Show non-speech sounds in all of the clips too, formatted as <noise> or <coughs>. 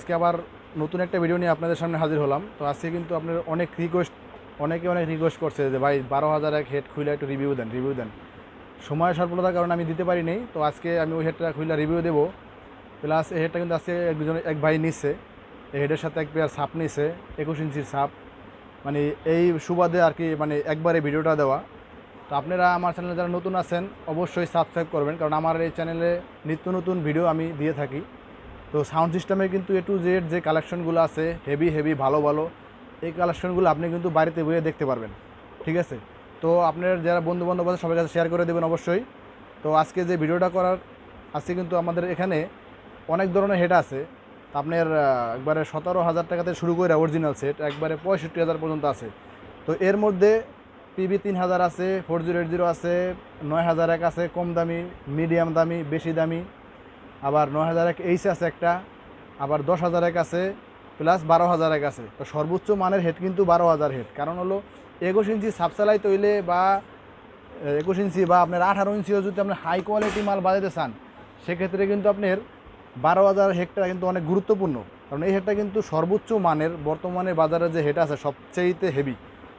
আজকে আবার নতুন একটা ভিডিও নিয়ে আপনাদের সামনে হাজির হলাম। তো আজকে কিন্তু আপনার অনেক রিকোয়েস্ট অনেকে অনেক রিকোয়েস্ট করছে যে, ভাই, বারো হাজার এক হেড খুলে একটু রিভিউ দেন রিভিউ দেন। সময় স্বল্পতার কারণে আমি দিতে পারি তো আজকে আমি ওই হেডটা খুলে রিভিউ দেবো। প্লাস এই হেডটা কিন্তু আজকে একজন এক ভাই নিচ্ছে এই হেডের সাথে এক পেয়ার সাপ নিচ্ছে একুশ ইঞ্চির সাপ। মানে এই সুবাদে আর কি মানে একবারে ভিডিওটা দেওয়া। তো আপনারা আমার চ্যানেলে যারা নতুন আছেন, অবশ্যই সাবস্ক্রাইব করবেন। কারণ আমার এই চ্যানেলে নিত্য নতুন ভিডিও আমি দিয়ে থাকি। তো সাউন্ড সিস্টেমে কিন্তু এ টু জেড যে কালেকশনগুলো আছে হেভি হেভি ভালো ভালো, এই কালেকশনগুলো আপনি কিন্তু বাড়িতে বইয়ে দেখতে পারবেন। ঠিক আছে? তো আপনার যারা বন্ধু বান্ধব আছে, সবার কাছে শেয়ার করে দেবেন অবশ্যই। তো আজকে যে ভিডিওটা করার, আজকে কিন্তু আমাদের এখানে অনেক ধরনের হেড আছে। আপনার একবারে সতেরো হাজার টাকাতে শুরু করে অরিজিনাল সেট একবারে পঁয়ষট্টি হাজার পর্যন্ত আছে। তো এর মধ্যে পিবি তিন হাজার আছে ফোর জিরো এইট জিরো আছে, নয় হাজার এক আছে, কম দামি মিডিয়াম দামি, বেশি দামি। আবার নয় হাজার এক এইচ আছে একটা, আবার দশ হাজার এক আছে প্লাস বারো হাজার এক আছে। তো সর্বোচ্চ মানের হেড কিন্তু বারো হাজার হেড কারণ হলো, একুশ ইঞ্চি সাবসালাই তৈলে বা একুশ ইঞ্চি বা আপনার আঠারো ইঞ্চিও যদি আপনি হাই কোয়ালিটি মাল বাজাতে চান, সেক্ষেত্রে কিন্তু আপনার বারো হাজার হেডটা কিন্তু অনেক গুরুত্বপূর্ণ। কারণ এই হেডটা কিন্তু সর্বোচ্চ মানের বর্তমানে বাজারে যে হেড আছে সবচেয়েতে হেভি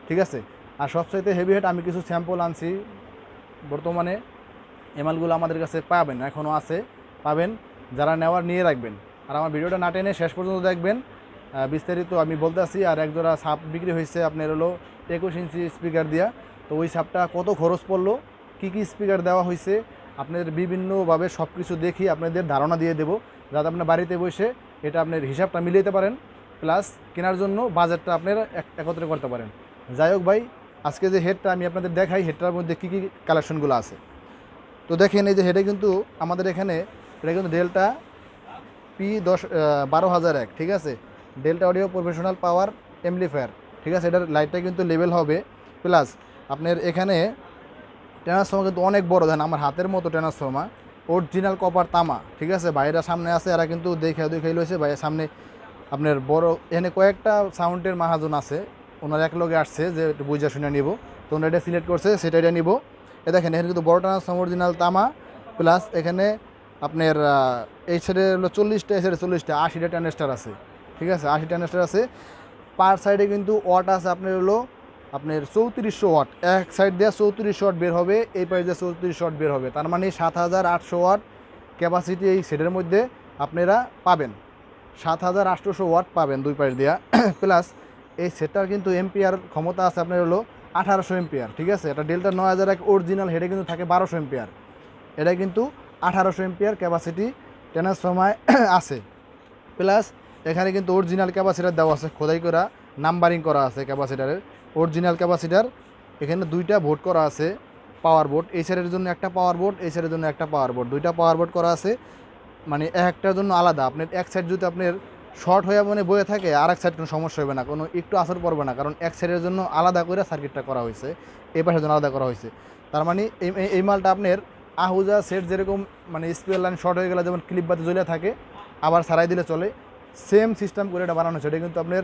ঠিক আছে? আর সবচাইতে হেভি হেড আমি কিছু স্যাম্পল আনছি। বর্তমানে এমালগুলো আমাদের কাছে পাবেন এখনও আছে। পাবেন, যারা নেওয়ার নিয়ে রাখবেন। আর আমার ভিডিওটা না টেনে শেষ পর্যন্ত দেখবেন। বিস্তারিত আমি বলতে আসি আর একজোড়া সাপ বিক্রি হয়েছে আপনার হলো একুশ ইঞ্চি স্পিকার দিয়া। তো ওই সাপটা কত খরচ পড়ল? কী কী স্পিকার দেওয়া হয়েছে? আপনাদের বিভিন্নভাবে সব কিছু দেখি আপনাদের ধারণা দিয়ে দেবো, যাতে আপনার বাড়িতে বসে এটা আপনার হিসাবটা মিলিয়ে পারেন। প্লাস কেনার জন্য বাজারটা আপনারা এক- একত্রে করতে পারেন। যাই হোক ভাই, আজকে যে হেডটা আমি আপনাদের দেখাই হেডটার মধ্যে কী কী কালেকশনগুলো আছে। তো দেখেন এই যে হেডে কিন্তু আমাদের এখানে এটা কিন্তু ডেলটা পি দশ বারো হাজার এক, ঠিক আছে? Delta audio professional power amplifier ঠিক আছে? এটার লাইটটা কিন্তু লেভেল হবে। প্লাস আপনার এখানে ট্রান্সফর্মার কিন্তু অনেক বড়। দেন আমার হাতের মতো ট্রান্সফর্মার অরিজিনাল কপার তামা, ঠিক আছে? বাইরের সামনে আছে, এরা কিন্তু দেখে দেখে লইছে। বাইরের সামনে আপনার বড়, এখানে কয়েকটা সাউন্ডের মাহাজন আছে। ওনার এক লগে আসছে যে একটু বুঝা শুনে নিব। তো ওনারা এটা সিলেক্ট করছে সেটা এটা নিব। এ দেখেন, এখানে কিন্তু বড় ট্রান্সফর্মার অরিজিনাল তামা, প্লাস এখানে আপনার এই সাইডে হলো চল্লিশটা, এই সাইডে চল্লিশটা, আশিটা ট্যানেস্টার আছে। ঠিক আছে? আশি ট্যানেস্টার আছে। পার সাইডে কিন্তু ওয়াট আছে আপনার হলো আপনার চৌত্রিশশো ওয়াট এক সাইড দিয়ে চৌত্রিশশো ওয়াট বের হবে, এই পাশে দিয়ে চৌত্রিশশো ওয়াট বের হবে। তার মানে সাত হাজার আটশো ওয়াট ক্যাপাসিটি এই সেটের মধ্যে আপনারা পাবেন। সাত হাজার আটশোশো ওয়াট পাবেন দুই পাশ দিয়া। <coughs> প্লাস এই সেটটার কিন্তু এমপিআর ক্ষমতা আছে আপনার হলো আঠারোশো এমপিআর ঠিক আছে? এটা ডেল্টা নয় হাজার এক অরিজিনাল হেডে কিন্তু থাকে বারোশো এমপিআর এটা কিন্তু আঠারোশো এমপিআর ক্যাপাসিটি ট্রান্সফর্মায় আছে। প্লাস এখানে কিন্তু অরিজিনাল ক্যাপাসিটার দেওয়া আছে, খোদাই করা নাম্বারিং করা আছে ক্যাপাসিটারের অরিজিনাল ক্যাপাসিটার এখানে দুইটা ভোট করা আছে পাওয়ার বোর্ড এই সাইডের জন্য একটা পাওয়ার বোর্ড এই সাইডের জন্য একটা পাওয়ার বোর্ড দুইটা পাওয়ার বোর্ড করা আছে মানে একটার জন্য আলাদা। আপনার এক সাইড যদি আপনার শর্ট হয়ে মানে বয়ে থাকে আর এক সাইড কোনো সমস্যা হবে না, কোনো একটু আসর পড়বে না। কারণ এক সাইডের জন্য আলাদা করে সার্কিটটা করা হয়েছে এই পাশের জন্য আলাদা করা হয়েছে। তার মানে এই মালটা আপনার আহুজা সেট যেরকম মানে স্পিয়ার লাইন শর্ট হয়ে গেলে যেমন ক্লিপ বাতি জ্বলে থাকে, আবার সারাই দিলে চলে। সেম সিস্টেম করে এটা বানানো হয়েছে এটা কিন্তু আপনার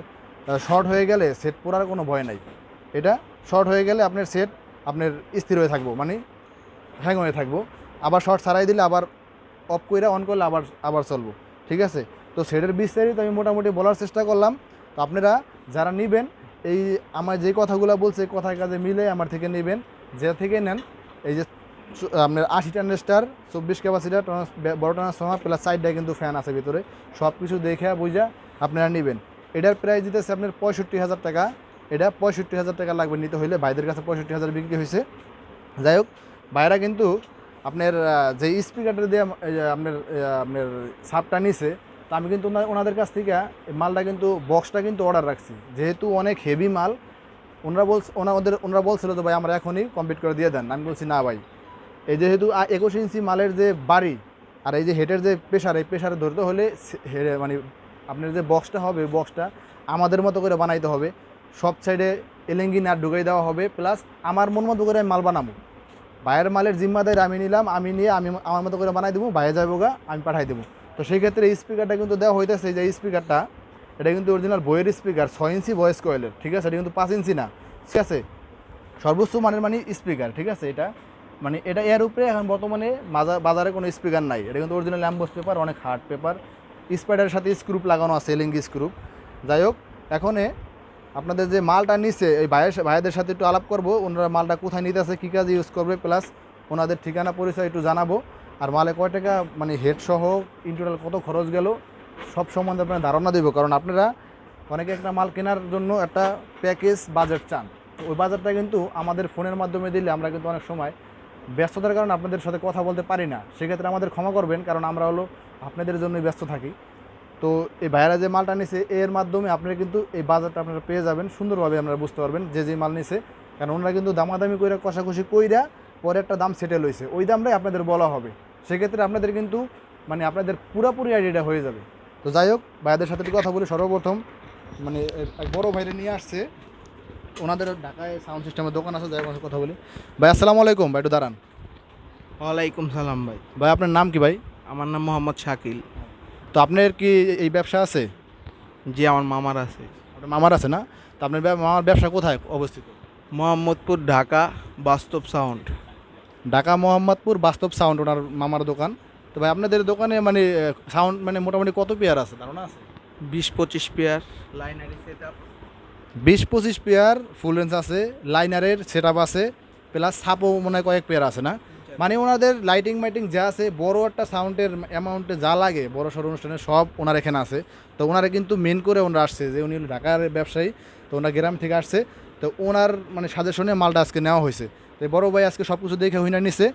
শর্ট হয়ে গেলে সেট পড়ার কোনো ভয় নাই। এটা শর্ট হয়ে গেলে আপনার সেট আপনার স্থির হয়ে থাকব মানে হ্যাং হয়ে থাকব। আবার শর্ট সারাই দিলে আবার অফ করে অন করলে আবার আবার চলবো। ঠিক আছে? তো সেটের বিস্তারিত আমি মোটামুটি বলার চেষ্টা করলাম। তো আপনারা যারা নেবেন, এই আমার যে কথাগুলো বলছে, কথার কাজে মিলে আমার থেকে নেবেন, যে থেকে নেন, এই যে আপনার আশি ট্রানজিস্টার চব্বিশ ক্যাপাসিটার বড় ট্রান্সফর্মার প্লাস সাইডটায় কিন্তু ফ্যান আছে ভিতরে। সব কিছু দেখে বুঝা আপনারা নেবেন। এটার প্রাইস দিতেছে আপনার পঁয়ষট্টি হাজার টাকা। এটা পঁয়ষট্টি হাজার টাকা লাগবে নিতে হইলে, ভাইদের কাছে পঁয়ষট্টি হাজার বিক্রি হয়েছে যাই হোক, ভাইরা কিন্তু আপনার যে স্পিকারটা দিয়ে আপনার আপনার সাপটা নিছে, তো আমি কিন্তু ওনাদের কাছ থেকে মালটা কিন্তু বক্সটা কিন্তু অর্ডার রাখছি। যেহেতু অনেক হেভি মাল, ওনারা বল ওনাদের ওনারা বলছিল তো ভাই, আমরা এখনই কমপ্লিট করে দিয়ে দেন। আমি বলছি, না ভাই। এই যেহেতু একুশ ইঞ্চি মালের যে বাড়ি আর এই যে হেডের যে প্রেশার এই প্রেশারে ধরতে হলে মানে আপনার যে বক্সটা হবে বক্সটা আমাদের মতো করে বানাইতে হবে। সব সাইডে এলেঙ্গি নাট ঢুকাই দেওয়া হবে প্লাস আমার মন মতো করে আমি মাল বানাবো। ভাইয়ের মালের জিম্মাদারি আমি নিলাম, আমি নিয়ে আমি আমার মতো করে বানাই দেবো, ভাইয়ে যাব গা, আমি পাঠাই দেবো। তো সেই ক্ষেত্রে স্পিকারটা কিন্তু দেওয়া হইতেছে, যে স্পিকারটা এটা কিন্তু অরিজিনাল বইয়ের স্পিকার ছয় ইঞ্চি ভয়েস কয়েলের ঠিক আছে? এটা কিন্তু পাঁচ ইঞ্চি না, ঠিক আছে? সর্বোচ্চ মানের মানে স্পিকার ঠিক আছে? এটা মানে এটা এর উপরে এখন বর্তমানে বাজারে কোনো স্পিকার নাই। এটা কিন্তু অরিজিনাল ল্যাম্বোস পেপার অনেক হার্ড পেপার স্পাইডারের সাথে স্ক্রুপ লাগানো আছে এলিঙ্গি স্ক্রুপ যাই হোক, এখনে আপনাদের যে মালটা নিচ্ছে এই ভাইয়ের ভাইয়াদের সাথে একটু আলাপ করব, ওনারা মালটা কোথায় নিতে আছে কী কাজে ইউজ করবে প্লাস ওনাদের ঠিকানা, পরিচয় একটু জানাব। আর মালে কয় টাকা মানে হেড সহ ইন টোটাল কত খরচ গেল, সব সম্বন্ধে আপনার ধারণা দেবো। কারণ আপনারা অনেকে একটা মাল কেনার জন্য একটা প্যাকেজ বাজেট চান। ওই বাজারটা কিন্তু আমাদের ফোনের মাধ্যমে দিলে আমরা কিন্তু অনেক সময় ব্যস্ততার কারণে আপনাদের সাথে কথা বলতে পারি না, সেক্ষেত্রে আমাদের ক্ষমা করবেন, কারণ আমরা হলো আপনাদের জন্যই ব্যস্ত থাকি। তো এই ভাইরা যে মালটা নিছে, এর মাধ্যমে আপনারা কিন্তু এই বাজারটা আপনারা পেয়ে যাবেন, সুন্দরভাবে আপনারা বুঝতে পারবেন যে যে মাল নিছে। কারণ ওনারা কিন্তু দামাদামি করে কষাকষি কইরা পরে একটা দাম সেটেল হয়েছে ওই দামটাই আপনাদের বলা হবে। সেক্ষেত্রে আপনাদের কিন্তু মানে আপনাদের পুরোপুরি আইডিয়াটা হয়ে যাবে। তো যাই হোক ভাইয়াদের সাথে কথা বলি। সর্বপ্রথম মানে এক বড় ভাইরে নিয়ে আসছে। ওনাদের ঢাকায় সাউন্ড সিস্টেমের দোকান আছে যাই ওনার কথা বলি। ভাই আসসালামু আলাইকুম ভাই একটু দাঁড়ান। ওয়ালাইকুম সালাম ভাই। ভাই আপনার নাম কি ভাই? আমার নাম মোহাম্মদ শাকিল। তো আপনার কি এই ব্যবসা আছে? জি আমার মামার আছে। আপনার মামার আছে না? তো আপনার মামার ব্যবসা কোথায় অবস্থিত? মোহাম্মদপুর ঢাকা বাস্তব সাউন্ড ঢাকা মোহাম্মদপুর বাস্তব সাউন্ড ওনার মামার দোকান। তো ভাই আপনাদের দোকানে মানে সাউন্ড মানে মোটামুটি কত পেয়ার আছে? ধারণা আছে? বিশ পঁচিশ pair. Line line array set up বিশ পঁচিশ পেয়ার ফুল রেঞ্জ আছে লাইনারের সেট আছে প্লাস সাপও মনে হয় কয়েক পেয়ার আছে না? মানে ওনাদের লাইটিং মাইটিং যা আছে বড় একটা সাউন্ডের অ্যামাউন্টে যা লাগে বড় সড় অনুষ্ঠানে সব ওনার এখানে আছে। তো ওনারা কিন্তু মেন করে ওনারা আসছে যে উনি হলো ঢাকার ব্যবসায়ী তো ওনার গ্রাম থেকে আসছে। তো ওনার মানে সাজেশনে মালটা আজকে নেওয়া হয়েছে। তো এই বড় ভাই আজকে সব কিছু দেখে হইনা নিছে।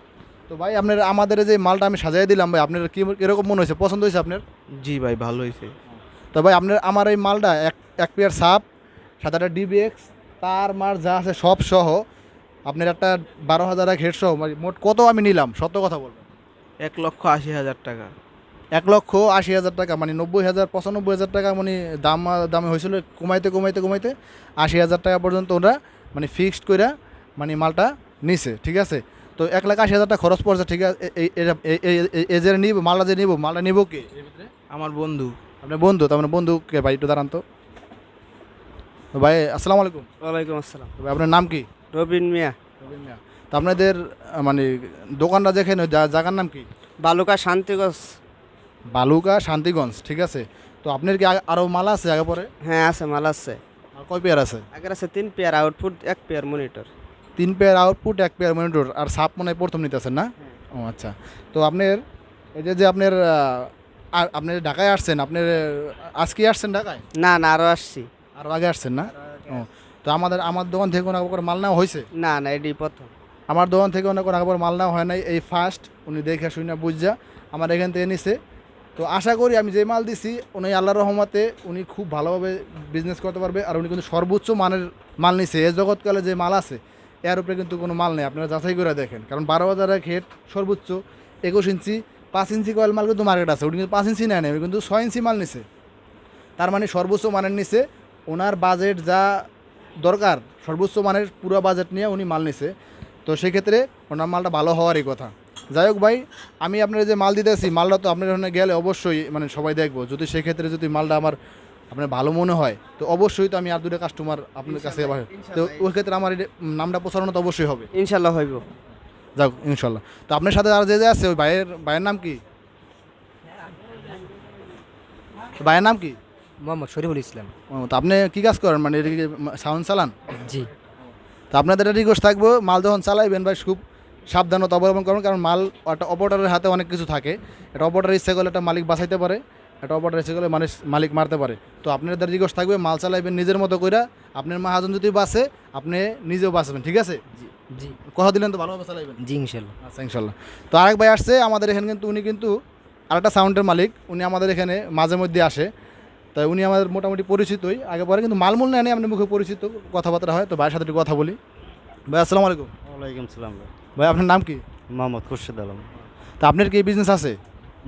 তো ভাই আপনার আমাদের যে মালটা আমি সাজাই দিলাম ভাই আপনার কি কীরকম মনে হয়েছে? পছন্দ হয়েছে আপনার? জি ভাই ভালো হয়েছে। তো ভাই আপনার আমার এই মালটা এক এক পেয়ার সাপ সাত আটটা ডিবিএক্স তার মার যা আছে সব সহ আপনার একটা বারো হাজার এক হেড সহ মানে মোট কত আমি নিলাম? সত্য কথা বলবেন এক লক্ষ আশি হাজার টাকা। এক লক্ষ আশি হাজার টাকা মানে নব্বই হাজার পঁচানব্বই হাজার টাকা মানে দাম দামে হয়েছিল কমাইতে কমাইতে কমাইতে আশি হাজার টাকা পর্যন্ত ওরা মানে ফিক্সড করে মানে মালটা নিছে ঠিক আছে? তো এক লাখ আশি হাজার টাকা খরচ পড়ছে ঠিক আছে? এই যে নিব মালটা যে নিব মালটা নিব কে? আমার বন্ধু। আপনার বন্ধু তার মানে বন্ধুকে ভাই একটু দাঁড়ান তো তো। ভাই আসসালামু আলাইকুম। ওয়ালাইকুম আসসালাম। ভাই, আপনার নাম কি? রবিন মিয়া। রবিন মিয়া। তো আপনাদের মানে দোকানটা যেখানে যা- জায়গার নাম কি? বালুকা শান্তিগঞ্জ। বালুকা শান্তিগঞ্জ ঠিক আছে। তো আপনার কি আ- আরও মাল আছে আগে পরে? হ্যাঁ আছে মাল আছে। আর কয় পেয়ার আছে? আগের আছে তিন পেয়ার আউটপুট এক পেয়ার মনিটর তিন পেয়ার আউটপুট এক পেয়ার মনিটর আর সাপ মনে হয় প্রথম নিতেছেন না? ও আচ্ছা। তো আপনার এই যে যে আপনার আর আপনি ঢাকায় আসছেন আপনার আজকে আসছেন ঢাকায়? না না আরও আসছি। আর আগে আসছেন না? ও তো আমাদের আমার দোকান থেকে কোনো আগে মাল নেওয়া হয়েছে? না না এটি প্রথম। আমার দোকান থেকে অনেক আগে মাল নেওয়া হয় নাই এই ফার্স্ট উনি দেখে শুনে বুঝা আমার এখান থেকে নিছে। তো আশা করি আমি যে মাল দিছি উনি আল্লাহর রহমতে উনি খুব ভালোভাবে বিজনেস করতে পারবে আর উনি কিন্তু সর্বোচ্চ মানের মাল নিছে। এ জগৎকালে যে মাল আছে এর উপরে কিন্তু কোনো মাল নেই আপনারা যাচাই করে দেখেন। কারণ বারো হাজার এক হেড সর্বোচ্চ একুশ ইঞ্চি পাঁচ ইঞ্চি কয়েল মাল কিন্তু মার্কেট আছে উনি কিন্তু পাঁচ ইঞ্চি নেয় না উনি কিন্তু ছয় ইঞ্চি মাল নিছে। তার মানে সর্বোচ্চ মানের নিছে ওনার বাজেট যা দরকার সর্বোচ্চ মানের পুরো বাজেট নিয়ে উনি মাল নিছে। তো সেক্ষেত্রে ওনার মালটা ভালো হওয়ারই কথা। যাই হোক ভাই আমি আপনার যে মাল দিতেছি মালটা তো আপনার ওখানে গেলে অবশ্যই মানে সবাই দেখব। যদি সেক্ষেত্রে যদি মালটা আমার আপনার ভালো মনে হয় তো অবশ্যই তো আমি আর দুটো কাস্টমার আপনার কাছে আবার তো ওই ক্ষেত্রে আমার নামটা প্রচারণা তো অবশ্যই হবে। ইনশাল্লাহ হইব। যাক ইনশাল্লাহ। তো আপনার সাথে আর যে যে আছে ওই ভাইয়ের ভাইয়ের নাম কি? ভাইয়ের নাম কি? মোহাম্মদ শরীফুল ইসলাম। ও, তো আপনি কি কাজ করেন? মানে সাউন্ড চালান? জি। তো আপনাদের রিকোয়েস্ট থাকব মাল যখন চালাইবেন ভাই খুব সাবধানতা অবলম্বন করবেন কারণ মাল একটা অপারেটারের হাতে অনেক কিছু থাকে। একটা অপারেটার ইচ্ছে করলে একটা মালিক বাঁচাইতে পারে একটা অপারেটার ইচ্ছে করলে মানুষ মালিক মারতে পারে। তো আপনাদের রিকোয়েস্ট থাকবে মাল চালাইবেন নিজের মতো কইরা আপনার মাহাজন যদি বাঁচে আপনি নিজেও বাঁচবেন ঠিক আছে? জি জি। কথা দিলেন তো ভালোভাবে চালাইবেন? জি ইনশাল্লাহ। আচ্ছা ইনশাল্লাহ। তো আরেক ভাই আসছে আমাদের এখানে কিন্তু উনি কিন্তু আরেকটা সাউন্ডের মালিক উনি আমাদের এখানে মাঝে মধ্যে আসে। তাই উনি আমাদের মোটামুটি পরিচিতই। আগে পরে কিন্তু মালমূল নেই আপনার মুখে পরিচিত কথাবার্তা হয়। তো ভাইয়ের সাথে একটু কথা বলি। ভাই আসসালামু আলাইকুম। ওয়ালাইকুম সালাম ভাই। ভাই আপনার নাম কি? মোহাম্মদ খুরশেদ আলম। তা আপনার কি বিজনেস আছে?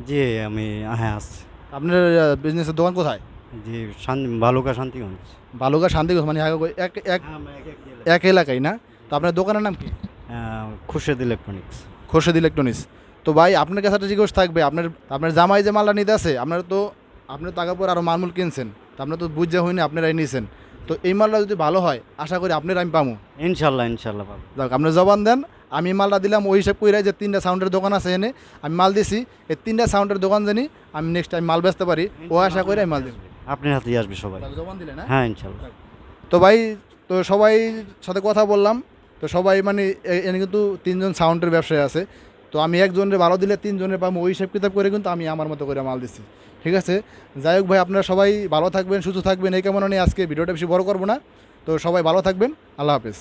জি আমি হ্যাঁ আসছি আপনার বিজনেসের দোকান কোথায়? জি শান্তি বালুকা শান্তিগঞ্জ। বালুকা শান্তিগঞ্জ মানে এক এক এক এলাকায়। না? তো আপনার দোকানের নাম কি? খুরশেদ ইলেকট্রনিক্স। খোরশেদ ইলেকট্রনিক্স। তো ভাই আপনার কাছে একটা রিকোয়েস্ট থাকবে। আপনার আপনার জামাই যে মালটা নিতে আছে আপনার তো আপনার টাকা পর আরও মালমূল কিনছেন তো আপনার তো বুঝা হয়নি আপনারাই নিয়েছেন তো এই মালটা যদি ভালো হয় আশা করি আপনার আমি পামু। ইনশাল্লাহ ইনশাল্লাহ পাবো। যাক আপনি জবান দেন আমি মালটা দিলাম ওই হিসাব করে যে তিনটা সাউন্ডের দোকান আছে এনে আমি মাল দিছি এই তিনটা সাউন্ডের দোকান জানি আমি নেক্সট টাইম মাল বেচতে পারি ও আশা করে আমি মাল দিব। আপনার হাতেই আসবে সবাই। জবান দিলে না হ্যাঁ ইনশাল্লাহ। তো ভাই তো সবাই সাথে কথা বললাম তো সবাই মানে এনে কিন্তু তিনজন সাউন্ডের ব্যবসায়ী আছে তো আমি একজনের ভালো দিলে তিনজনের পাবো, ওই হিসাব কিতাব করে কিন্তু আমি আমার মতো করে মাল দিচ্ছি ঠিক আছে? যাই হোক ভাই, আপনারা সবাই ভালো থাকবেন, সুস্থ থাকবেন, এই কেমন নিয়ে আজকে ভিডিওটা বেশি বড় করব না। তো সবাই ভালো থাকবেন, আল্লাহ হাফেজ।